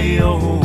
고백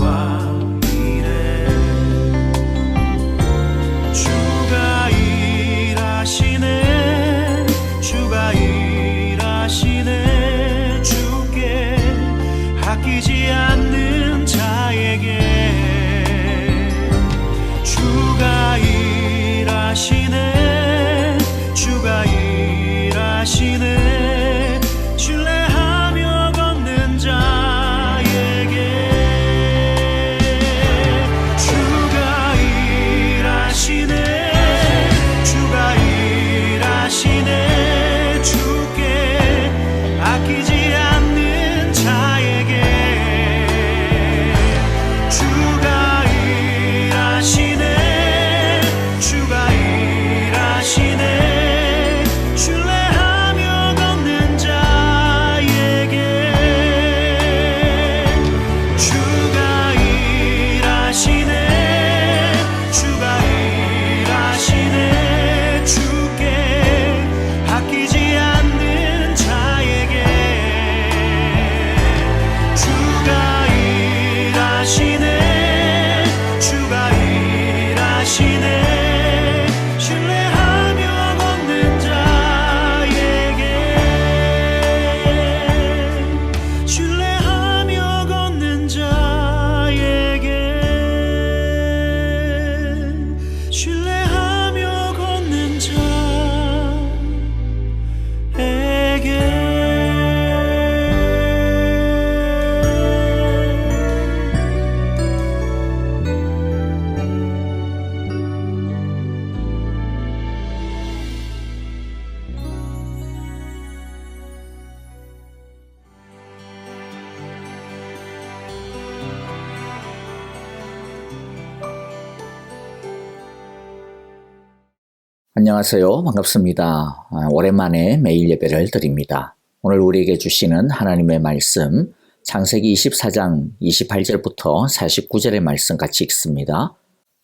안녕하세요. 반갑습니다. 아, 오랜만에 매일 예배를 드립니다. 오늘 우리에게 주시는 하나님의 말씀, 창세기 24장 28절부터 49절의 말씀 같이 읽습니다.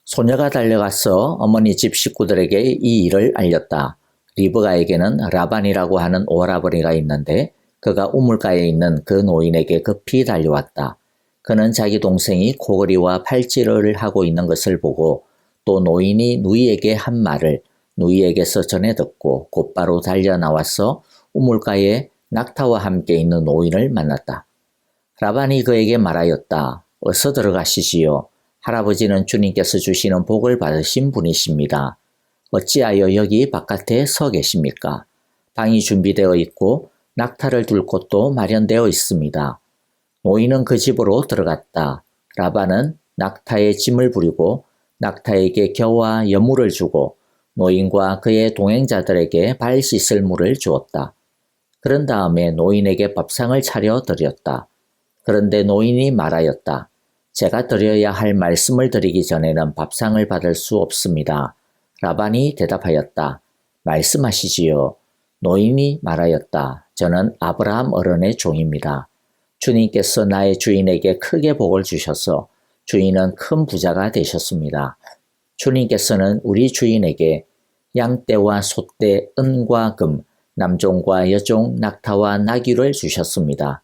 소녀가 달려가서 어머니 집 식구들에게 이 일을 알렸다. 리브가에게는 라반이라고 하는 오라버니가 있는데 그가 우물가에 있는 그 노인에게 급히 달려왔다. 그는 자기 동생이 코골이와 팔찌를 하고 있는 것을 보고 또 노인이 누이에게 한 말을 누이에게서 전해 듣고 곧바로 달려 나와서 우물가에 낙타와 함께 있는 노인을 만났다. 라반이 그에게 말하였다. 어서 들어가시지요. 할아버지는 주님께서 주시는 복을 받으신 분이십니다. 어찌하여 여기 바깥에 서 계십니까? 방이 준비되어 있고 낙타를 둘 곳도 마련되어 있습니다. 노인은 그 집으로 들어갔다. 라반은 낙타에 짐을 부리고 낙타에게 겨와 여물을 주고 노인과 그의 동행자들에게 발 씻을 물을 주었다. 그런 다음에 노인에게 밥상을 차려 드렸다. 그런데 노인이 말하였다. 제가 드려야 할 말씀을 드리기 전에는 밥상을 받을 수 없습니다. 라반이 대답하였다. 말씀하시지요. 노인이 말하였다. 저는 아브라함 어른의 종입니다. 주님께서 나의 주인에게 크게 복을 주셔서 주인은 큰 부자가 되셨습니다. 주님께서는 우리 주인에게 양떼와 소떼, 은과 금, 남종과 여종, 낙타와 나귀를 주셨습니다.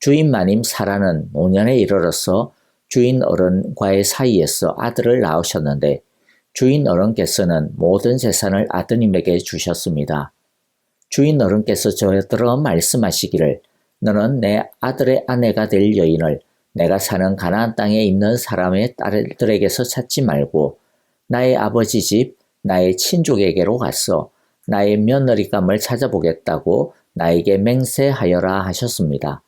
주인 마님 사라는 노년에 이르러서 주인 어른과의 사이에서 아들을 낳으셨는데 주인 어른께서는 모든 재산을 아드님에게 주셨습니다. 주인 어른께서 저들어 말씀하시기를 너는 내 아들의 아내가 될 여인을 내가 사는 가나안 땅에 있는 사람의 딸들에게서 찾지 말고 나의 아버지 집 나의 친족에게로 가서 나의 며느리감을 찾아보겠다고 나에게 맹세하여라 하셨습니다.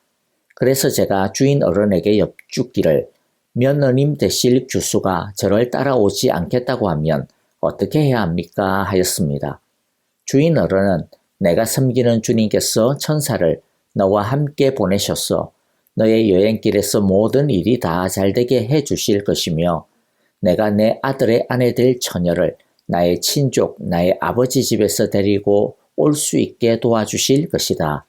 그래서 제가 주인 어른에게 엽죽기를 며느님 되실 교수가 저를 따라오지 않겠다고 하면 어떻게 해야 합니까? 하였습니다. 주인 어른은 내가 섬기는 주님께서 천사를 너와 함께 보내셔서 너의 여행길에서 모든 일이 다 잘되게 해 주실 것이며 내가 내 아들의 아내 될 처녀를 나의 친족, 나의 아버지 집에서 데리고 올 수 있게 도와주실 것이다.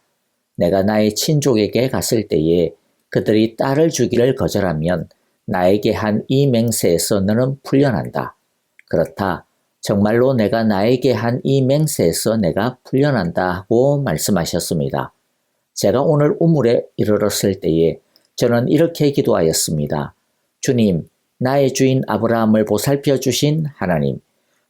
내가 나의 친족에게 갔을 때에 그들이 딸을 주기를 거절하면 나에게 한 이 맹세에서 너는 풀려난다. 그렇다. 정말로 내가 나에게 한 이 맹세에서 내가 풀려난다 하고 말씀하셨습니다. 제가 오늘 우물에 이르렀을 때에 저는 이렇게 기도하였습니다. 주님, 나의 주인 아브라함을 보살펴 주신 하나님,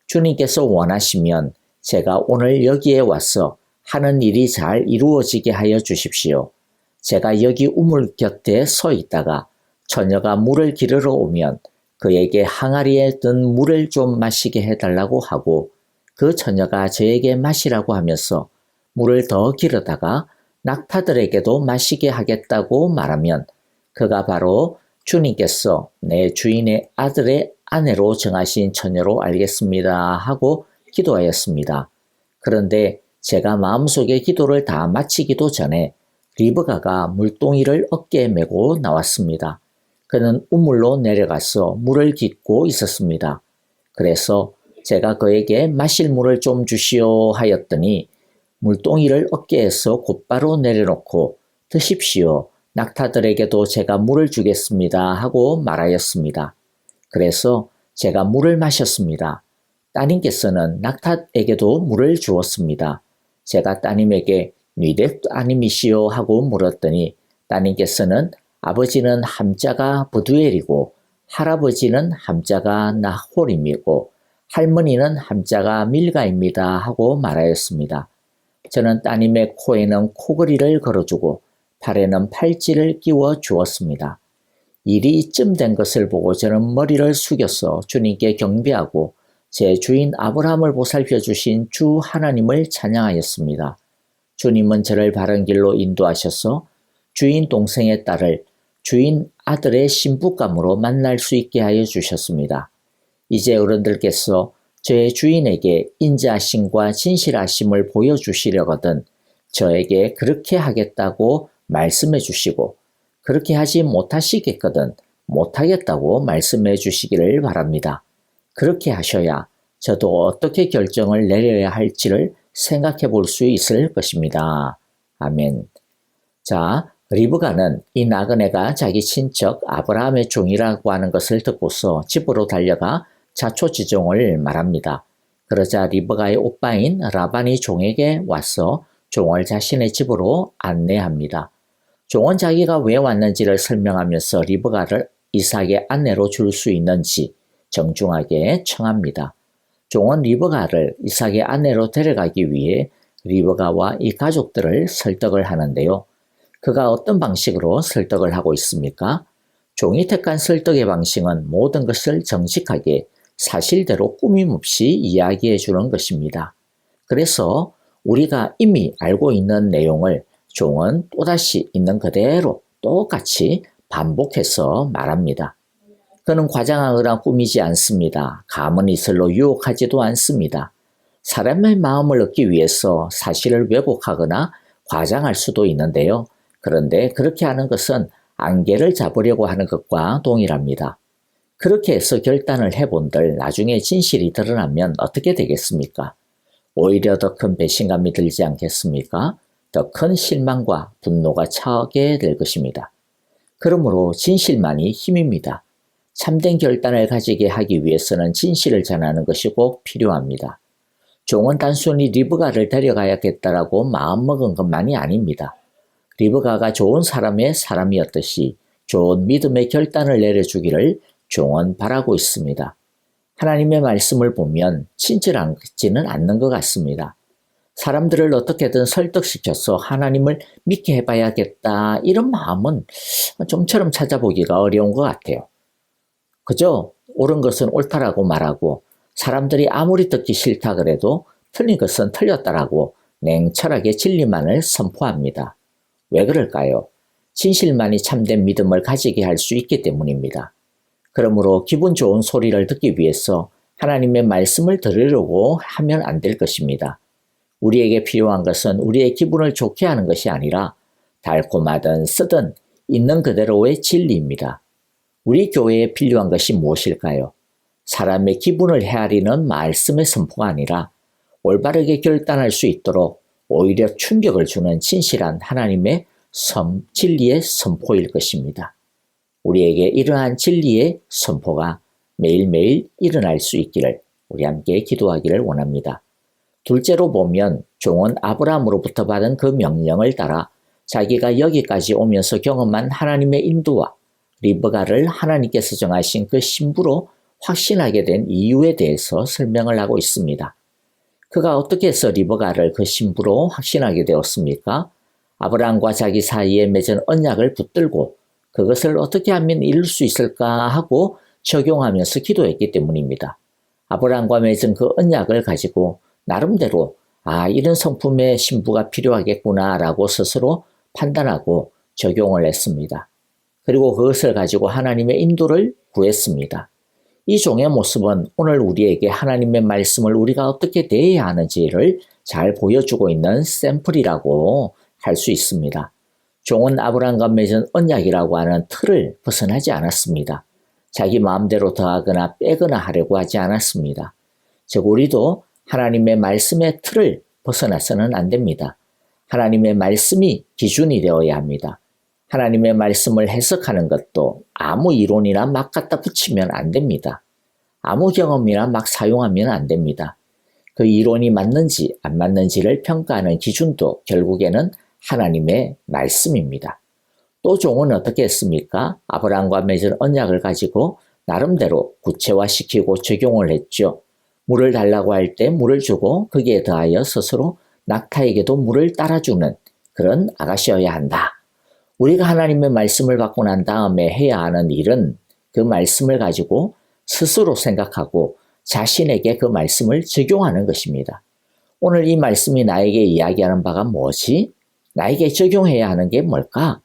주님께서 원하시면 제가 오늘 여기에 와서 하는 일이 잘 이루어지게 하여 주십시오. 제가 여기 우물 곁에 서 있다가 처녀가 물을 기르러 오면 그에게 항아리에 든 물을 좀 마시게 해달라고 하고 그 처녀가 저에게 마시라고 하면서 물을 더 기르다가 낙타들에게도 마시게 하겠다고 말하면 그가 바로 주님께서 내 주인의 아들의 아내로 정하신 처녀로 알겠습니다 하고 기도하였습니다. 그런데 제가 마음속에 기도를 다 마치기도 전에 리브가가 물동이를 어깨에 메고 나왔습니다. 그는 우물로 내려가서 물을 깃고 있었습니다. 그래서 제가 그에게 마실 물을 좀 주시오 하였더니 물동이를 어깨에서 곧바로 내려놓고 드십시오. 낙타들에게도 제가 물을 주겠습니다 하고 말하였습니다. 그래서 제가 물을 마셨습니다. 따님께서는 낙타에게도 물을 주었습니다. 제가 따님에게 니댁 따님이시오 하고 물었더니 따님께서는 아버지는 함자가 버두엘이고 할아버지는 함자가 나홀임이고 할머니는 함자가 밀가입니다 하고 말하였습니다. 저는 따님의 코에는 코걸이를 걸어주고 팔에는 팔찌를 끼워 주었습니다. 일이 이쯤 된 것을 보고 저는 머리를 숙여서 주님께 경배하고 제 주인 아브라함을 보살펴 주신 주 하나님을 찬양하였습니다. 주님은 저를 바른 길로 인도하셔서 주인 동생의 딸을 주인 아들의 신부감으로 만날 수 있게 하여 주셨습니다. 이제 어른들께서 저의 주인에게 인자하심과 진실하심을 보여주시려거든 저에게 그렇게 하겠다고 말씀해 주시고 그렇게 하지 못하시겠거든 못하겠다고 말씀해 주시기를 바랍니다. 그렇게 하셔야 저도 어떻게 결정을 내려야 할지를 생각해 볼 수 있을 것입니다. 아멘. 자, 리브가는 이 나그네가 자기 친척 아브라함의 종이라고 하는 것을 듣고서 집으로 달려가 자초지종을 말합니다. 그러자 리브가의 오빠인 라반이 종에게 와서 종을 자신의 집으로 안내합니다. 종은 자기가 왜 왔는지를 설명하면서 리브가를 이삭의 아내로 줄 수 있는지 정중하게 청합니다. 종은 리브가를 이삭의 아내로 데려가기 위해 리브가와 이 가족들을 설득을 하는데요. 그가 어떤 방식으로 설득을 하고 있습니까? 종이 택한 설득의 방식은 모든 것을 정직하게 사실대로 꾸밈없이 이야기해 주는 것입니다. 그래서 우리가 이미 알고 있는 내용을 종은 또다시 있는 그대로 똑같이 반복해서 말합니다. 그는 과장하거나 꾸미지 않습니다. 감은 이슬로 유혹하지도 않습니다. 사람의 마음을 얻기 위해서 사실을 왜곡하거나 과장할 수도 있는데요. 그런데 그렇게 하는 것은 안개를 잡으려고 하는 것과 동일합니다. 그렇게 해서 결단을 해본들 나중에 진실이 드러나면 어떻게 되겠습니까? 오히려 더 큰 배신감이 들지 않겠습니까? 더 큰 실망과 분노가 차게 될 것입니다. 그러므로 진실만이 힘입니다. 참된 결단을 가지게 하기 위해서는 진실을 전하는 것이 꼭 필요합니다. 종은 단순히 리브가를 데려가야겠다라고 마음먹은 것만이 아닙니다. 리브가가 좋은 사람의 사람이었듯이 좋은 믿음의 결단을 내려주기를 종은 바라고 있습니다. 하나님의 말씀을 보면 친절하지는 않는 것 같습니다. 사람들을 어떻게든 설득시켜서 하나님을 믿게 해봐야겠다 이런 마음은 좀처럼 찾아보기가 어려운 것 같아요. 그저 옳은 것은 옳다라고 말하고 사람들이 아무리 듣기 싫다 그래도 틀린 것은 틀렸다라고 냉철하게 진리만을 선포합니다. 왜 그럴까요? 진실만이 참된 믿음을 가지게 할 수 있기 때문입니다. 그러므로 기분 좋은 소리를 듣기 위해서 하나님의 말씀을 들으려고 하면 안 될 것입니다. 우리에게 필요한 것은 우리의 기분을 좋게 하는 것이 아니라 달콤하든 쓰든 있는 그대로의 진리입니다. 우리 교회에 필요한 것이 무엇일까요? 사람의 기분을 헤아리는 말씀의 선포가 아니라 올바르게 결단할 수 있도록 오히려 충격을 주는 진실한 하나님의 섬, 진리의 선포일 것입니다. 우리에게 이러한 진리의 선포가 매일매일 일어날 수 있기를 우리 함께 기도하기를 원합니다. 둘째로 보면 종은 아브라함으로부터 받은 그 명령을 따라 자기가 여기까지 오면서 경험한 하나님의 인도와 리브가를 하나님께서 정하신 그 신부로 확신하게 된 이유에 대해서 설명을 하고 있습니다. 그가 어떻게 해서 리브가를 그 신부로 확신하게 되었습니까? 아브라함과 자기 사이에 맺은 언약을 붙들고 그것을 어떻게 하면 이룰 수 있을까 하고 적용하면서 기도했기 때문입니다. 아브라함과 맺은 그 언약을 가지고 나름대로 아 이런 성품의 신부가 필요하겠구나라고 스스로 판단하고 적용을 했습니다. 그리고 그것을 가지고 하나님의 인도를 구했습니다. 이 종의 모습은 오늘 우리에게 하나님의 말씀을 우리가 어떻게 대해야 하는지를 잘 보여주고 있는 샘플이라고 할 수 있습니다. 종은 아브라함과 맺은 언약이라고 하는 틀을 벗어나지 않았습니다. 자기 마음대로 더하거나 빼거나 하려고 하지 않았습니다. 즉 우리도 하나님의 말씀의 틀을 벗어나서는 안 됩니다. 하나님의 말씀이 기준이 되어야 합니다. 하나님의 말씀을 해석하는 것도 아무 이론이나 막 갖다 붙이면 안 됩니다. 아무 경험이나 막 사용하면 안 됩니다. 그 이론이 맞는지 안 맞는지를 평가하는 기준도 결국에는 하나님의 말씀입니다. 또 종은 어떻게 했습니까? 아브라함과 맺은 언약을 가지고 나름대로 구체화시키고 적용을 했죠. 물을 달라고 할 때 물을 주고 거기에 더하여 스스로 낙타에게도 물을 따라주는 그런 아가씨여야 한다. 우리가 하나님의 말씀을 받고 난 다음에 해야 하는 일은 그 말씀을 가지고 스스로 생각하고 자신에게 그 말씀을 적용하는 것입니다. 오늘 이 말씀이 나에게 이야기하는 바가 뭐지? 나에게 적용해야 하는 게 뭘까?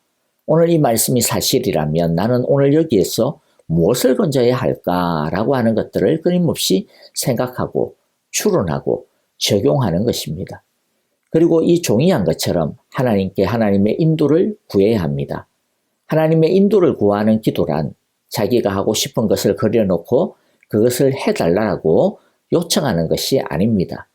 오늘 이 말씀이 사실이라면 나는 오늘 여기에서 무엇을 건져야 할까라고 하는 것들을 끊임없이 생각하고 추론하고 적용하는 것입니다. 그리고 이 종이 한 것처럼 하나님께 하나님의 인도를 구해야 합니다. 하나님의 인도를 구하는 기도란 자기가 하고 싶은 것을 그려놓고 그것을 해달라고 요청하는 것이 아닙니다.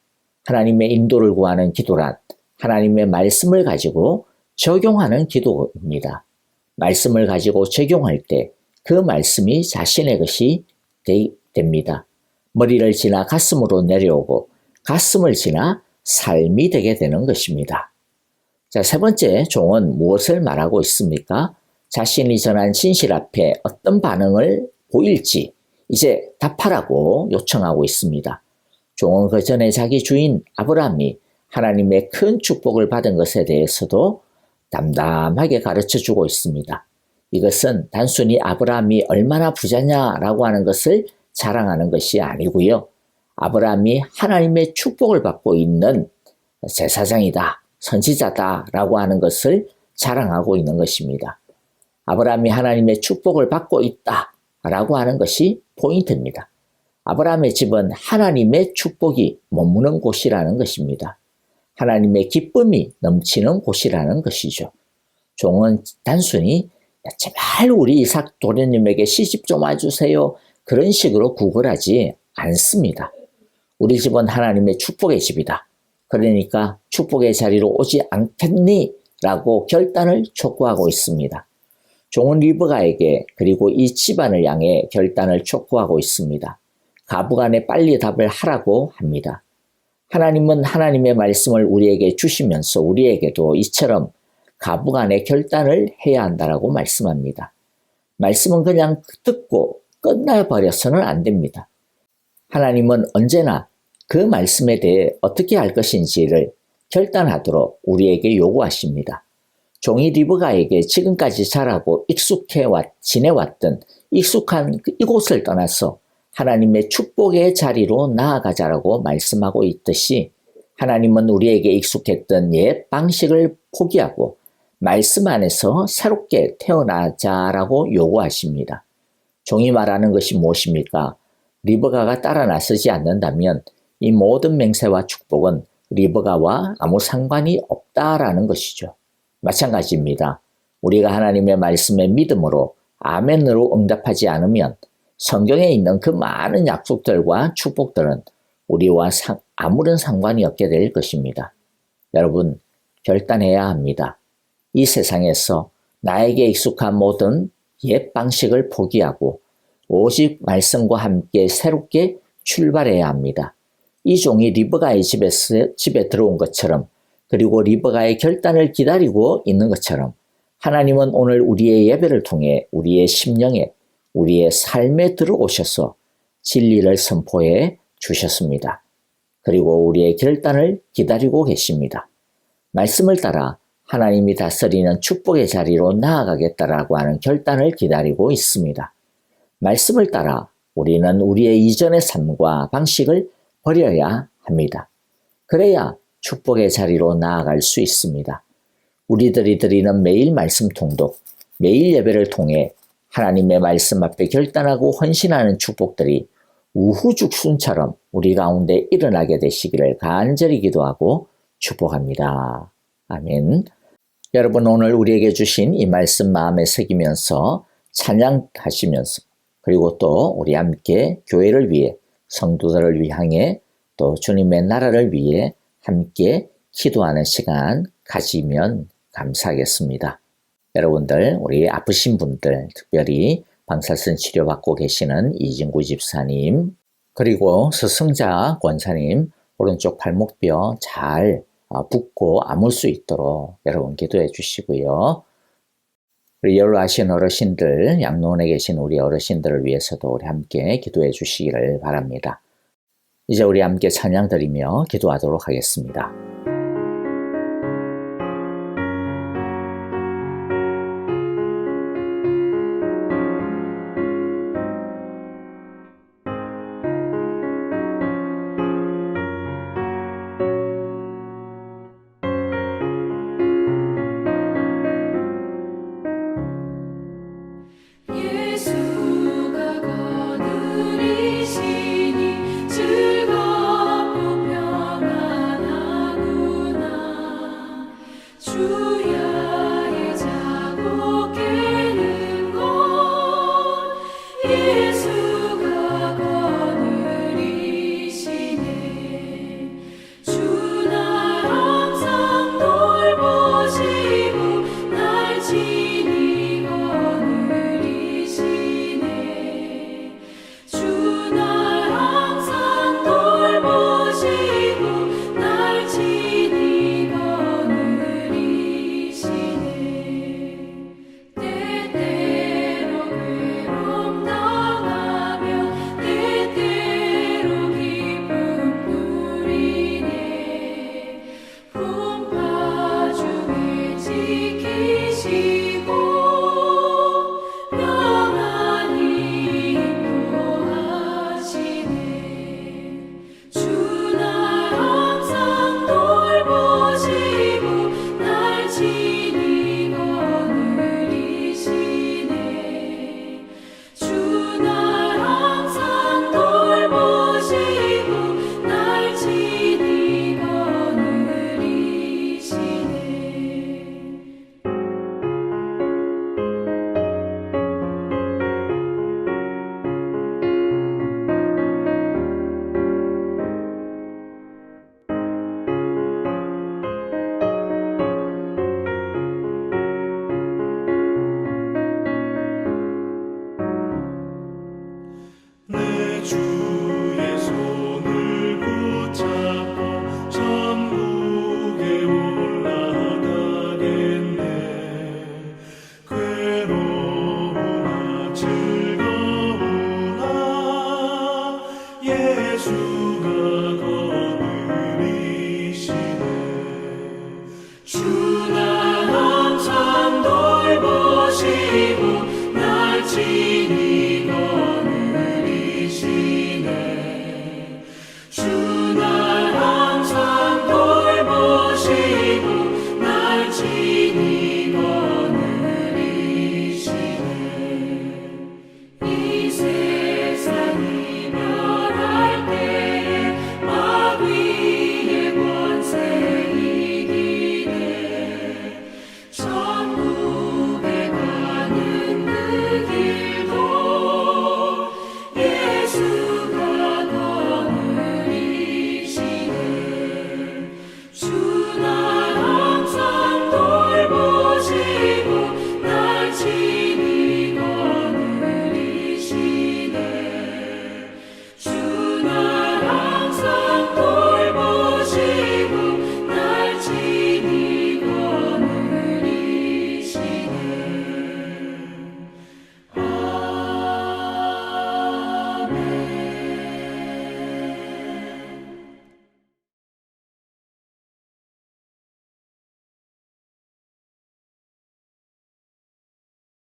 하나님의 인도를 구하는 기도란 하나님의 말씀을 가지고 적용하는 기도입니다. 말씀을 가지고 적용할 때 그 말씀이 자신의 것이 되, 됩니다. 머리를 지나 가슴으로 내려오고 가슴을 지나 삶이 되게 되는 것입니다. 자, 세 번째 종은 무엇을 말하고 있습니까? 자신이 전한 진실 앞에 어떤 반응을 보일지 이제 답하라고 요청하고 있습니다. 종은 그 전에 자기 주인 아브라함이 하나님의 큰 축복을 받은 것에 대해서도 담담하게 가르쳐 주고 있습니다. 이것은 단순히 아브라함이 얼마나 부자냐라고 하는 것을 자랑하는 것이 아니고요. 아브라함이 하나님의 축복을 받고 있는 제사장이다, 선지자다라고 하는 것을 자랑하고 있는 것입니다. 아브라함이 하나님의 축복을 받고 있다라고 하는 것이 포인트입니다. 아브라함의 집은 하나님의 축복이 머무는 곳이라는 것입니다. 하나님의 기쁨이 넘치는 곳이라는 것이죠. 종은 단순히 제발 우리 이삭 도련님에게 시집 좀 와주세요. 그런 식으로 구걸하지 않습니다. 우리 집은 하나님의 축복의 집이다. 그러니까 축복의 자리로 오지 않겠니? 라고 결단을 촉구하고 있습니다. 종은 리브가에게 그리고 이 집안을 향해 결단을 촉구하고 있습니다. 가부간에 빨리 답을 하라고 합니다. 하나님은 하나님의 말씀을 우리에게 주시면서 우리에게도 이처럼 가부간에 결단을 해야 한다라고 말씀합니다. 말씀은 그냥 듣고 끝나버려서는 안 됩니다. 하나님은 언제나 그 말씀에 대해 어떻게 할 것인지를 결단하도록 우리에게 요구하십니다. 종이 리브가에게 지금까지 자라고 익숙해 왔, 지내왔던 익숙한 그 이곳을 떠나서 하나님의 축복의 자리로 나아가자라고 말씀하고 있듯이 하나님은 우리에게 익숙했던 옛 방식을 포기하고 말씀 안에서 새롭게 태어나자라고 요구하십니다. 종이 말하는 것이 무엇입니까? 리브가가 따라 나서지 않는다면 이 모든 맹세와 축복은 리브가와 아무 상관이 없다라는 것이죠. 마찬가지입니다. 우리가 하나님의 말씀에 믿음으로 아멘으로 응답하지 않으면 성경에 있는 그 많은 약속들과 축복들은 우리와 상- 아무런 상관이 없게 될 것입니다. 여러분, 결단해야 합니다. 이 세상에서 나에게 익숙한 모든 옛 방식을 포기하고 오직 말씀과 함께 새롭게 출발해야 합니다. 이 종이 리브가의 집에서, 집에 들어온 것처럼 그리고 리브가의 결단을 기다리고 있는 것처럼 하나님은 오늘 우리의 예배를 통해 우리의 심령에 우리의 삶에 들어오셔서 진리를 선포해 주셨습니다. 그리고 우리의 결단을 기다리고 계십니다. 말씀을 따라 하나님이 다스리는 축복의 자리로 나아가겠다라고 하는 결단을 기다리고 있습니다. 말씀을 따라 우리는 우리의 이전의 삶과 방식을 버려야 합니다. 그래야 축복의 자리로 나아갈 수 있습니다. 우리들이 드리는 매일 말씀 통독, 매일 예배를 통해 하나님의 말씀 앞에 결단하고 헌신하는 축복들이 우후죽순처럼 우리 가운데 일어나게 되시기를 간절히 기도하고 축복합니다. 아멘. 여러분 오늘 우리에게 주신 이 말씀 마음에 새기면서 찬양하시면서 그리고 또 우리 함께 교회를 위해 성도들을 위하여 또 주님의 나라를 위해 함께 기도하는 시간 가지면 감사하겠습니다. 여러분들 우리 아프신 분들 특별히 방사선 치료받고 계시는 이진구 집사님 그리고 서승자 권사님 오른쪽 발목뼈 잘 어, 붓고 아물 수 있도록 여러분 기도해 주시고요. 우리 연로하신 어르신들, 양로원에 계신 우리 어르신들을 위해서도 우리 함께 기도해 주시기를 바랍니다. 이제 우리 함께 찬양 드리며 기도하도록 하겠습니다.